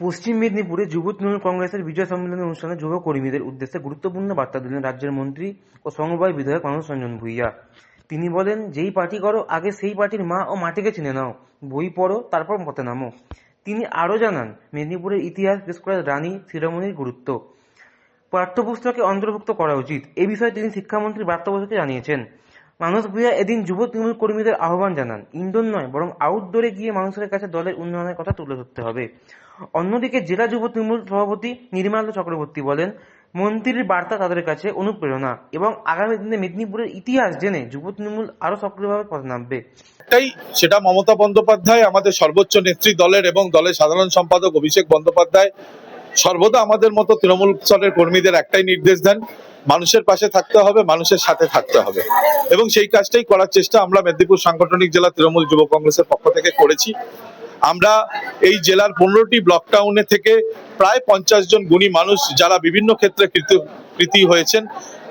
পশ্চিম মেদিনীপুরে যুব তৃণমূল কংগ্রেসের বিজয় সম্মেলনী অনুষ্ঠানে যুব কর্মীদের উদ্দেশ্যে গুরুত্বপূর্ণ বার্তা দিলেন রাজ্যের মন্ত্রী ও সমবায় বিধায়ক মানস রঞ্জন ভূঁইয়া। তিনি বলেন, যেই পার্টি করো, আগে সেই পার্টির মা ও মাটিকে চিনে নাও। বই পড়ো, তারপর পথে নামো। তিনি আরও জানান, মেদিনীপুরের ইতিহাস বিশেষ করে রানী, শিরোমণির গুরুত্ব। পাঠ্যপুস্তকে অন্তর্ভুক্ত করা উচিত। এ বিষয়ে তিনি শিক্ষামন্ত্রী বার্তাবধূকে জানিয়েছেন। মানস ভূঁইয়া এদিন যুব তৃণমূল কর্মীদের আহ্বান জানান। ইনডোর নয়, বরং আউটডোরে গিয়ে মানুষের কাছে দলের উন্নয়নের কথা তুলে ধরতে হবে। অন্যদিকে জেলা যুব তৃণমূল সভাপতি নির্মাল চক্রবর্তী বলেন, মন্ত্রীর বার্তা তাদের কাছে অনুপ্রেরণা এবং আগামী দিনে মেদিনীপুরের ইতিহাস জেনে যুব তৃণমূল আরও সক্রিয়ভাবে পথে নামবে। একটাই, সেটা মমতা বন্দ্যোপাধ্যায়, আমাদের সর্বোচ্চ নেত্রী দলের এবং দলের সাধারণ সম্পাদক অভিষেক বন্দ্যোপাধ্যায়, সর্বদা আমাদের মতো তৃণমূল স্তরের কর্মীদের একটাই নির্দেশ দেন। মানুষের পাশে থাকতে হবে, মানুষের সাথে থাকতে হবে। এবং সেই কাজটাই করার চেষ্টা আমরা মেদিনীপুর সাংগঠনিক জেলা তৃণমূল যুব কংগ্রেসের পক্ষ থেকে করেছি। আমরা এই জেলার পনেরোটি ব্লক টাউনে থেকে প্রায় পঞ্চাশ জন গুণী মানুষ যারা বিভিন্ন ক্ষেত্রে কৃতি- হয়েছেন,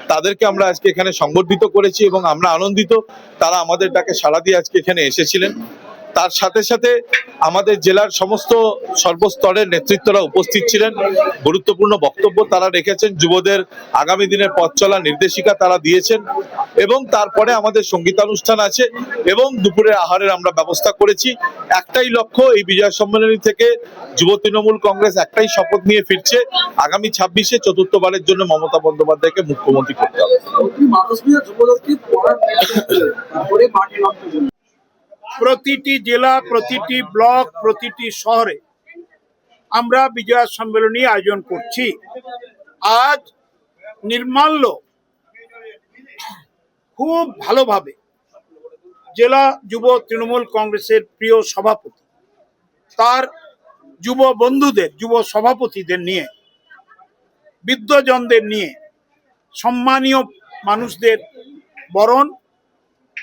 তাদেরকে আমরা আজকে এখানে সংগঠিত করেছি এবং আমরা আনন্দিত, তারা আমাদের ডাকে সাড়া দিয়ে আজকে এখানে এসেছিলেন। তার সাথে সাথে আমাদের জেলার সমস্ত সর্বস্তরের নেতৃত্বরা উপস্থিত ছিলেন। গুরুত্বপূর্ণ বক্তব্য তারা রেখেছেন, যুবদের আগামী দিনের পথ চলা নির্দেশিকা তারা দিয়েছেন এবং তারপরে আমাদের সঙ্গীতানুষ্ঠান আছে এবং দুপুরের আহারের আমরা ব্যবস্থা করেছি। একটাই লক্ষ্য, এই বিজয় সম্মেলনী থেকে যুব তৃণমূল কংগ্রেস একটাই শপথ নিয়ে ফিরছে। আগামী ছাব্বিশে চতুর্থবারের জন্য মমতা বন্দ্যোপাধ্যায়কে মুখ্যমন্ত্রী করতে হবে। প্রতিটি জেলা, প্রতিটি ব্লক, প্রতিটি শহরে আমরা বিজয়া সম্মেলনী আয়োজন করছি। আজ নির্মাল্য খুব ভালোভাবে জেলা যুব তৃণমূল কংগ্রেসের প্রিয় সভাপতি, তার যুব বন্ধুদের, যুব সভাপতিদের নিয়ে বিদ্যজনদের নিয়ে সম্মানীয় মানুষদের বরণ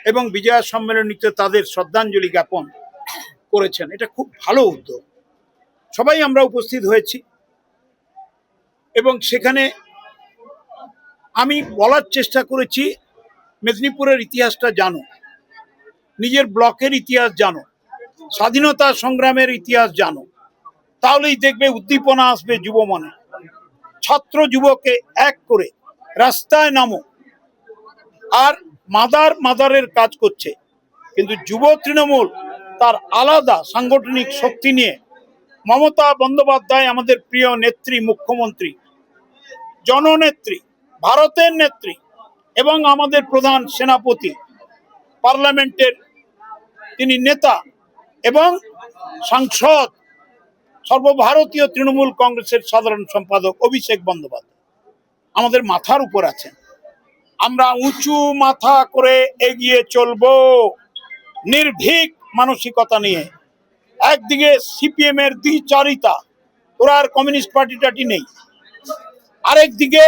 এবং বিজয়া সম্মেলনীতে তাদের শ্রদ্ধাঞ্জলি জ্ঞাপন করেছেন। এটা খুব ভালো উদ্যোগ। সবাই আমরা উপস্থিত হয়েছি। এবং সেখানে আমি বলার চেষ্টা করেছি, মেদিনীপুরের ইতিহাসটা জানো, নিজের ব্লকের ইতিহাস জানো, স্বাধীনতা সংগ্রামের ইতিহাস জানো, তাহলেই দেখবে উদ্দীপনা আসবে যুব মনে। ছাত্র যুবকে এক করে রাস্তায় নামো। আর মাদার মাদারের কাজ করছে। কিন্তু যুব তৃণমূল তার আলাদা সাংগঠনিক শক্তি নিয়ে মমতা বন্দ্যোপাধ্যায় আমাদের প্রিয় নেত্রী, মুখ্যমন্ত্রী, জননেত্রী, ভারতের নেত্রী এবং আমাদের প্রধান সেনাপতি, পার্লামেন্টের তিনি নেতা এবং সাংসদ, সর্বভারতীয় তৃণমূল কংগ্রেসের সাধারণ সম্পাদক অভিষেক বন্দ্যোপাধ্যায়। আমাদের মাথার উপর আছেন। আমরা উঁচু মাথা করে এগিয়ে চলব নির্ভীক মানসিকতা নিয়ে। একদিকে সিপিএম এর দ্বিচারিতা, ওরা আর কমিউনিস্ট পার্টি টাটি নেই। আরেকদিকে